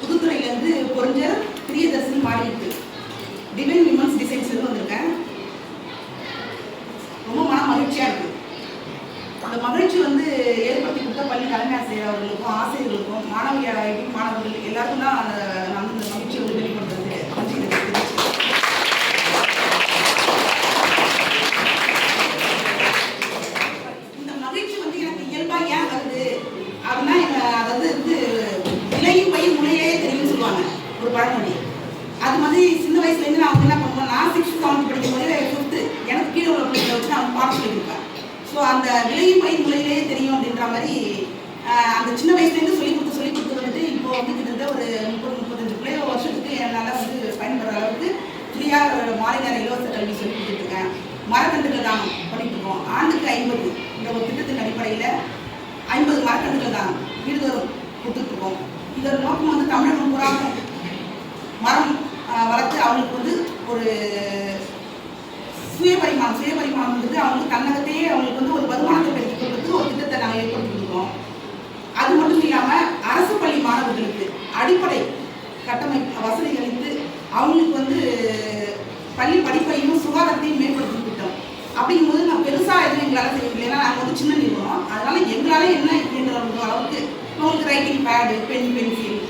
புதுத்துறையிலேருந்து பொறிஞ்ச பிரியதர்ஷன் மாடிட்டு divine women's designs வந்திருக்கேன். ரொம்ப மன மகிழ்ச்சியாக இருக்கு. அந்த மகிழ்ச்சி வந்து ஏற்படுத்தி கொடுத்த பள்ளி தலைமை ஆசிரியர் அவர்களுக்கும் ஆசிரியர்களுக்கும் மாணவியராயும் மாணவர்கள் எல்லாருக்கும் தான் அந்த விலையும் தெரியும் அப்படின்ற மாதிரி அந்த சின்ன வயசுலேருந்து சொல்லி கொடுத்து சொல்லி கொடுத்து வந்துட்டு இப்போ வந்து கிட்டத்தட்ட ஒரு முப்பது முப்பத்தஞ்சு பிள்ளை வருஷத்துக்கு என்னால் வந்து பயன்படுற அளவுக்கு ஃப்ரீயாக மாலை நேர இலவச கல்வி சொல்லி கொடுத்துருக்கேன். மரக்கன்றுகள் தான் பண்ணிட்டுருக்கோம் ஆண்டுக்கு ஐம்பது. இந்த ஒரு திட்டத்தின் அடிப்படையில் ஐம்பது மரக்கன்றுகள் தான் வீடுதோறும் கொடுத்துட்ருக்கோம் இதோட நோக்கம் வந்து தமிழகம் பூராவும் மரம் வளர்த்து அவங்களுக்கு வந்து ஒரு சுயபரிமாணம் சுயபரிமாணம் வந்து அவங்க தன்னகத்தையே அவங்களுக்கு வந்து ஒரு வருமானத்தை பெருக்கிக் கொடுத்து ஒரு திட்டத்தை நாங்கள் ஏற்படுத்தி அது மட்டும் இல்லாமல் அரசு பள்ளி மாணவர்களுக்கு அடிப்படை கட்டமைப்பு வசதி அளித்து அவங்களுக்கு வந்து பள்ளி படிப்பையும் சுகாதாரத்தையும் மேம்படுத்தி திட்டம் அப்படிங்கும்போது நான் பெருசாக எதுவும் எங்களால் செய்ய முடியல. ஏன்னா நாங்கள் வந்து சின்ன நிறுவனம். அதனால எங்களால் என்ன இயன்ற அளவுக்கு உங்களுக்கு writing pad pen pencil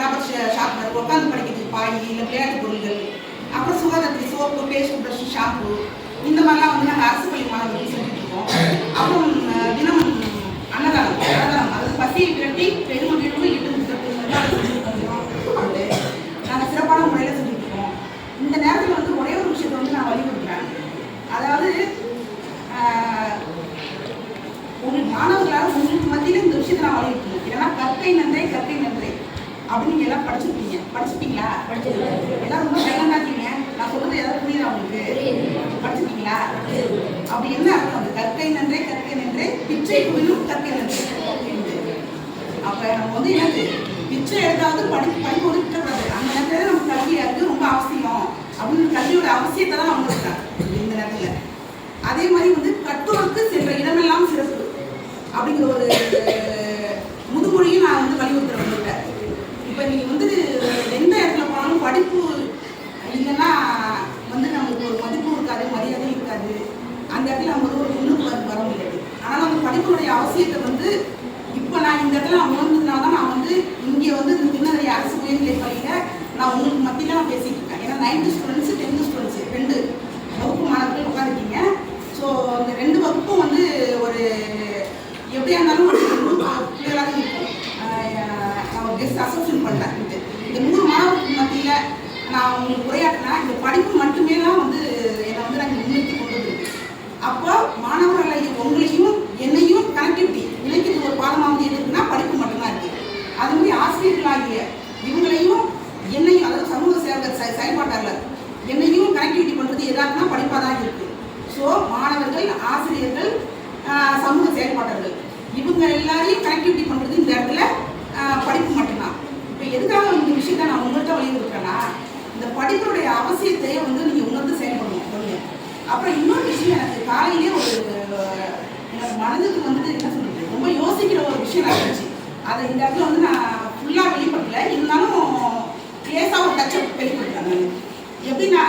rubber sharpener உட்காந்து படிக்கிறதுக்கு பாய் இல்லை விளையாட்டு பொருள்கள் அப்புறம் சுகாதாரத்துக்கு சோப்பு பேஸ்ட் ப்ரஷ் ஷாம்பு இந்த மாதிரிலாம் வந்து நாங்கள் அரசு பள்ளி மாணவர்கள் செஞ்சுட்டு இருக்கோம் அப்புறம் தினம் அன்னதானம் அன்னதானம். அதாவது பசியை விரட்டி பெருமகிழ்வு இட்டு நாங்கள் சிறப்பான முறையில் செஞ்சுட்டு இருக்கோம் இந்த நேரத்தில் வந்து ஒரே ஒரு விஷயத்தை வந்து நான் வலியுறுத்துறேன். அதாவது ஆஹ், உங்களுக்கு மாணவர்களால் உங்களுக்கு மத்தியில் இந்த விஷயத்தை நான் வலியுறுத்தணும். ஏன்னா கத்தை நன்றே கத்தை நன்றே அப்படின்னு நீங்க எல்லாம் படிச்சிருப்பீங்க. படிச்சிருப்பீங்களா? எல்லாம் ரொம்ப பயங்கராக்கீங்க நான் சொல்றது ஏதாவது புரியுதா உங்களுக்கு? படிச்சிருக்கீங்களா? அப்படி என்ன அர்த்தம் அது? கற்கை நன்றே கற்கை நன்றே பிச்சை குவிலும் கற்கை நன்றே. அப்ப நம்ம வந்து என்னது? பிச்சை எடுத்தாவது படி வந்து விட்டுறக்கூடாது அந்த நேரத்துல நம்ம கல்வியா இருக்கு ரொம்ப அவசியம். அப்படின்னு கல்வியோட அவசியத்தை தான் அவங்க இருக்காங்க இந்த நேரத்துல. அதே மாதிரி வந்து கற்றோருக்கு சென்ற இடமெல்லாம் சிறப்பு. அப்படிங்கிற ஒரு முதுமொழியும் நான் வந்து வலியுறுத்துறேன் நீங்கள் வந்து எந்த இடத்துல போனாலும் படிப்பு இல்லைன்னா வந்து நம்மளுக்கு ஒரு மதிப்பும் இருக்காது மரியாதையும் இருக்காது. அந்த இடத்துல அவங்க ஒரு முன்னுக்கு வர வர முடியாது. ஆனால் அந்த படிப்புடைய அவசியத்தை வந்து இப்போ நான் இந்த இடத்துல நான் உணர்ந்ததுனால தான் நான் வந்து இங்கே வந்து இந்த திருநெல்வேலி அரசு உயர்நிலை பள்ளியில் நான் உங்களுக்கு மத்தியில் நான் பேசிட்டு இருக்கேன். ஏன்னா நைன்த்து ஸ்டூடெண்ட்ஸு டென்த்து ஸ்டூடெண்ட்ஸு ரெண்டு வகுப்பு மாணவர்கள் உட்காந்துருக்கீங்க ஸோ இந்த ரெண்டு வகுப்பும் வந்து ஒரு எப்படியா இருந்தாலும் ஒரு குரூப் பிள்ளைகளாக இருக்கும். நான் ஒரு அசோசியேட் பண்ணேன் இது இந்த மூணு மாணவர்களுக்கு மத்தியில் நான் உங்களுக்கு உரையாற்றினேன் இந்த படிப்பு மட்டுமே தான் வந்து என்னை வந்து நாங்கள் முன்னிறுத்தி கொண்டு வந்திருக்கு அப்போ மாணவர்களை உங்களையும் என்னையும் கனெக்டிவிட்டி இணைக்கிறது ஒரு பாடமாக வந்து எதுக்குன்னா படிப்பு மட்டும்தான் இருக்குது அது மாதிரி ஆசிரியர்களாகிய இவங்களையும் என்னையும் அதாவது சமூக சேவகர் செ- செயல்பாட்டாளர் என்னையும் கனெக்டிவிட்டி பண்ணுறது எதாக்குன்னா படிப்பாக தான் இருக்குது ஸோ மாணவர்கள் ஆசிரியர்கள் சமூக செயல்பாட்டாளர்கள் இவங்க எல்லாரையும் கனெக்டிவிட்டி பண்ணுறது இந்த இடத்துல படிப்பு மட்டும்தான். விஷயத்த நான் இந்த படிப்புடைய அவசியத்தையே வந்து நீங்கள் உணர்ந்து செயல்படணும் ஒன்று அப்புறம் இன்னொரு விஷயம் எனக்கு காலையிலே ஒரு எனக்கு மனதுக்கு வந்து என்ன சொல்றது ரொம்ப யோசிக்கிற ஒரு விஷயம் நடந்துச்சு. அதை இந்த இடத்துல வந்து நான் ஃபுல்லாக வெளிப்படுத்தல இருந்தாலும் லேசாக ஒரு டச்சப் வெளிப்படுத்துறேன் நான் எப்படின்னா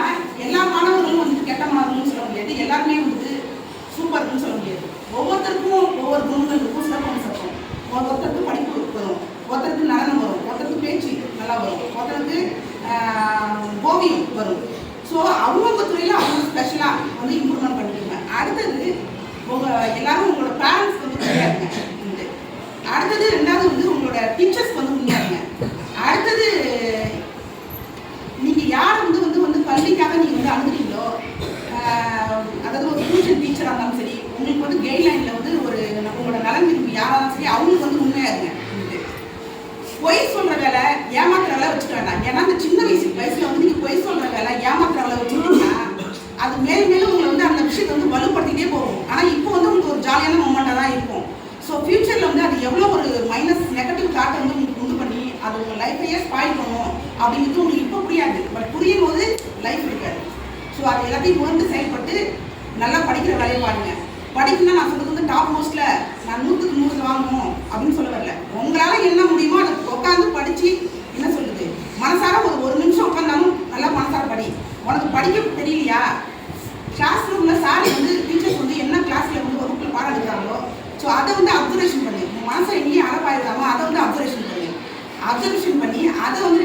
எல்லா மாணவர்களும் வந்து கெட்ட மாணவர்கள்னு சொல்ல முடியாது எல்லாருமே வந்து சூப்பர்னு சொல்ல முடியாது ஒவ்வொருத்தருக்கும் ஒவ்வொரு குணங்கள் இருக்கும் சிறப்பான சிறப்பம் ஒருத்தருக்கு படிப்பு வரும் ஒருத்தருக்கு நடனம் வரும் ஒருத்தருக்கு பேச்சு நல்லா வரும் ஒருத்தருக்கு ஆஹ், ஓவியம் வரும். ஸோ அவங்கவுங்க துறையில் அவங்க ஸ்பெஷலாக வந்து இம்ப்ரூவ்மெண்ட் பண்ணிக்கோங்க. அடுத்தது உங்கள் எல்லாரும் உங்களோட பேரண்ட்ஸ் வந்து உண்மையா இருங்க. அடுத்தது ரெண்டாவது வந்து உங்களோட டீச்சர்ஸ் வந்து உண்மையா எவ்வளோ ஒரு மைனஸ் நெகட்டிவ் தாட்டை வந்து உங்களுக்கு உண்டு பண்ணி அது உங்கள் லைஃப்பையே ஸ்பாயில் பண்ணும் அப்படிங்கிறது உங்களுக்கு இப்போ புரியாது. பட் புரியும் போது லைஃப் இருக்காது. ஸோ அது எல்லாத்தையும் உணர்ந்து செயல்பட்டு நல்லா படிக்கிற வேலையை பாருங்க. படிக்கணும்னா நான் சொல்கிறது வந்து டாப் மோஸ்ட்டில் நான் நூற்றுக்கு நூறு வாங்கணும் அப்படின்னு சொல்ல வரல. உங்களால் என்ன முடியுமோ அதை உட்காந்து படித்து என்ன சொல்லுது மனசார ஒரு ஒரு நிமிஷம் உட்காந்தாலும் நல்லா மனசார படி. உனக்கு படிக்க தெரியலையா? கிளாஸ் ரூமில் சார் வந்து டீச்சர்ஸ் வந்து என்ன கிளாஸில் வந்து வகுப்பில் பாடம் எடுக்கிறாங்களோ ஸோ அதை வந்து அப்சர்வேஷன் பண்ணி அதை வந்து